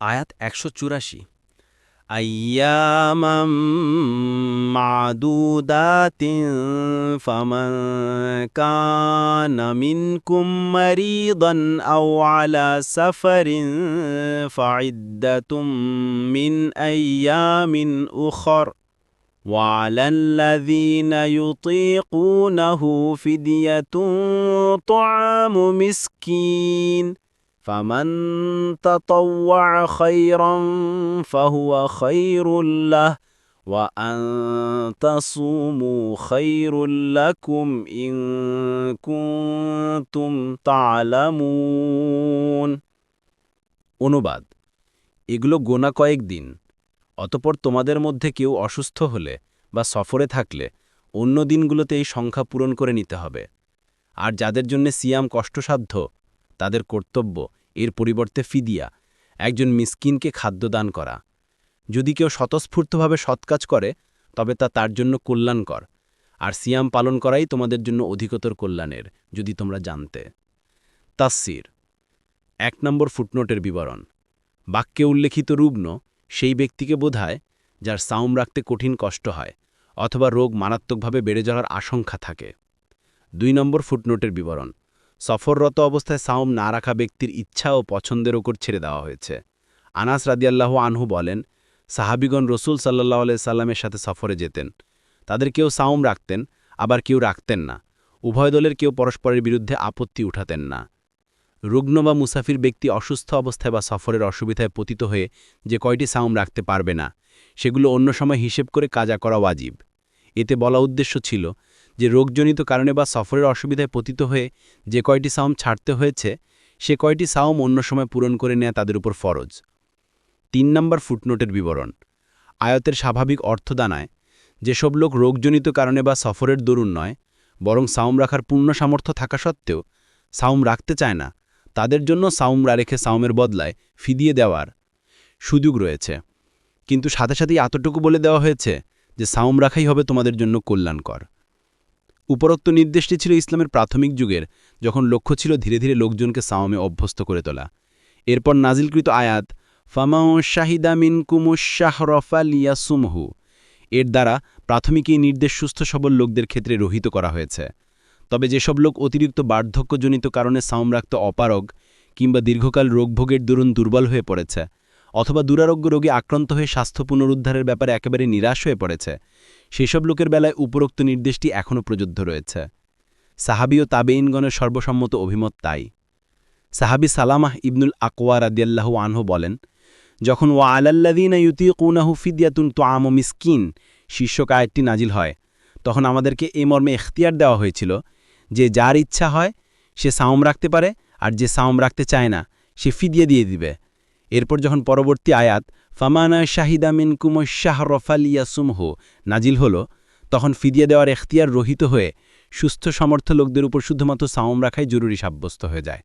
আয়াত একশো চুরাশি أياما معدودات فمن كان منكم مريضا أو على سفر فعدة من أيام أخر وعلى الذين يطيقونه فدية طعام مسكين فمن تطوع خيرا فهو خير له وأن تصوموا خير لكم إن كنتم تعلمون অনুবাদ এগুলো গোনা কয়েক দিন অতপর তোমাদের মধ্যে কেউ অসুস্থ হলে বা সফরে থাকলে অন্য দিনগুলোতে এই সংখ্যা পূরণ করে নিতে হবে আর যাদের জন্য সিয়াম কষ্টসাধ্য তাদের কর্তব্য এর পরিবর্তে ফিদিয়া, একজন মিসকিনকে খাদ্য দান করা। যদি কেউ স্বতঃস্ফূর্তভাবে সৎকাজ করে, তবে তা তার জন্য কল্যাণকর। আর সিয়াম পালন করাই তোমাদের জন্য অধিকতর কল্যাণের, যদি তোমরা জানতে। তাসসির এক নম্বর ফুটনোটের বিবরণ। বাক্যে উল্লেখিত রুগ্ন সেই ব্যক্তিকে বোধায়, যার সাউম রাখতে কঠিন কষ্ট হয়, অথবা রোগ মারাত্মকভাবে বেড়ে যাওয়ার আশঙ্কা থাকে। দুই নম্বর ফুটনোটের বিবরণ। সফররত অবস্থায় সাওম না রাখা ব্যক্তির ইচ্ছা ও পছন্দের ওপর ছেড়ে দেওয়া হয়েছে। আনাস রাদিয়াল্লাহ আনহু বলেন, সাহাবিগণ রসুল সাল্লাহ সাল্লামের সাথে সফরে যেতেন। তাদের কেউ সাওম রাখতেন, আবার কেউ রাখতেন না। উভয় দলের কেউ পরস্পরের বিরুদ্ধে আপত্তি উঠাতেন না। রুগ্ন বা মুসাফির ব্যক্তি অসুস্থ অবস্থায় বা সফরের অসুবিধায় পতিত হয়ে যে কয়টি সাওম রাখতে পারবে না, সেগুলো অন্য সময় হিসেব করে কাজা করা ওয়াজিব। এতে বলা উদ্দেশ্য ছিল যে রোগজনিত কারণে বা সফরের অসুবিধায় পতিত হয়ে যে কয়টি সাওম ছাড়তে হয়েছে, সে কয়টি সাওম অন্য সময় পূরণ করে নেয়া তাদের উপর ফরজ। তিন নম্বর ফুটনোটের বিবরণ। আয়তের স্বাভাবিক অর্থ দানায়, যেসব লোক রোগজনিত কারণে বা সফরের দরুন নয়, বরং সাউম রাখার পূর্ণ সামর্থ্য থাকা সত্ত্বেও সাউম রাখতে চায় না, তাদের জন্য সাউমরা রেখে সাউমের বদলায় ফিদিয়ে দেওয়ার সুযোগ রয়েছে। কিন্তু সাথে সাথেই এতটুকু বলে দেওয়া হয়েছে যে সাউম রাখাই হবে তোমাদের জন্য কল্যাণকর। উপরোক্ত নির্দেশটি ছিল ইসলামের প্রাথমিক যুগের, যখন লক্ষ্য ছিল ধীরে ধীরে লোকজনকে সাওমে অভ্যস্ত করে তোলা। এরপর নাজিলকৃত আয়াত ফামাও শাহিদামিন কুমুশাহরফালিয়াসুমহু এর দ্বারা প্রাথমিক এই নির্দেশ সুস্থ সবল লোকদের ক্ষেত্রে রহিত করা হয়েছে। তবে যেসব লোক অতিরিক্ত বার্ধক্যজনিত কারণে সাওম রাখতে অপারগ কিংবা দীর্ঘকাল রোগভোগের দরুন দুর্বল হয়ে পড়েছে অথবা দুরারোগ্য রোগে আক্রান্ত হয়ে স্বাস্থ্য পুনরুদ্ধারের ব্যাপারে একেবারে নিরাশ হয়ে পড়েছে। সেসব লোকের বেলায় উপরোক্ত নির্দেশটি এখনও প্রযোজ্য রয়েছে। সাহাবি ও তাবেইনগণের সর্বসম্মত অভিমত তাই। সাহাবি সালামাহ ইবনুল আকোয়া রাদিয়াল্লাহু আনহু বলেন, যখন ওয়া আলাল্লাদিনা ইউতি কুনাহু ফিদিয়াতুন তো আম মিসকিন শীর্ষক আয়টি নাজিল হয়, তখন আমাদেরকে এ মর্মে এখতিয়ার দেওয়া হয়েছিল যে যার ইচ্ছা হয় সে সাওম রাখতে পারে আর যে সাওম রাখতে চায় না সে ফিদিয়ে দিয়ে দিবে। এরপর যখন পরবর্তী আয়াত, ফামানা শাহিদামিন রফালিয়া সুমহ নাজিল হল, তখন ফিদিয়া দেওয়ার এখতিয়ার রহিত হয়ে সুস্থ সমর্থ লোকদের উপর শুধুমাত্র সাওম রাখাই জরুরি সাব্যস্ত হয়ে যায়।